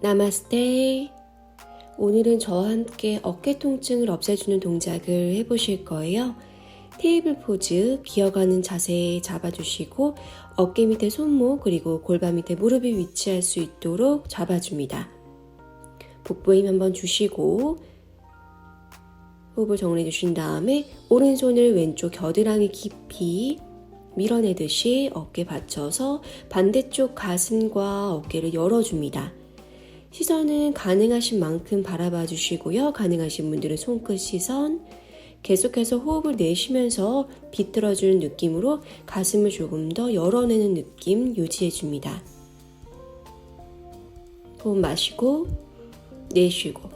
나마스테. 오늘은 저와 함께 어깨 통증을 없애주는 동작을 해보실 거예요. 테이블 포즈, 기어가는 자세 잡아주시고 어깨 밑에 손목 그리고 골반 밑에 무릎이 위치할 수 있도록 잡아줍니다. 복부에 힘 한번 주시고 호흡을 정리해 주신 다음에 오른손을 왼쪽 겨드랑이 깊이 밀어내듯이 어깨 받쳐서 반대쪽 가슴과 어깨를 열어줍니다. 시선은 가능하신 만큼 바라봐 주시고요. 가능하신 분들은 손끝 시선. 계속해서 호흡을 내쉬면서 비틀어주는 느낌으로 가슴을 조금 더 열어내는 느낌 유지해 줍니다. 호흡 마시고 내쉬고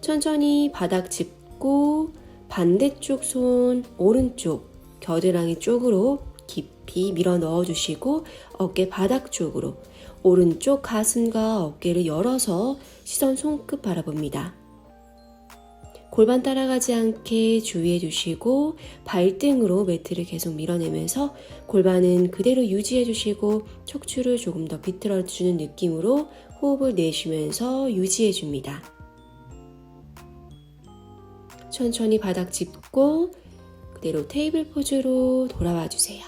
천천히 바닥 짚고 반대쪽 손 오른쪽 겨드랑이 쪽으로 깊이 밀어 넣어 주시고 어깨 바닥 쪽으로 오른쪽 가슴과 어깨를 열어서 시선 손끝 바라봅니다. 골반 따라가지 않게 주의해 주시고 발등으로 매트를 계속 밀어내면서 골반은 그대로 유지해 주시고 척추를 조금 더 비틀어 주는 느낌으로 호흡을 내쉬면서 유지해 줍니다. 천천히 바닥 짚고 그대로 테이블 포즈로 돌아와 주세요.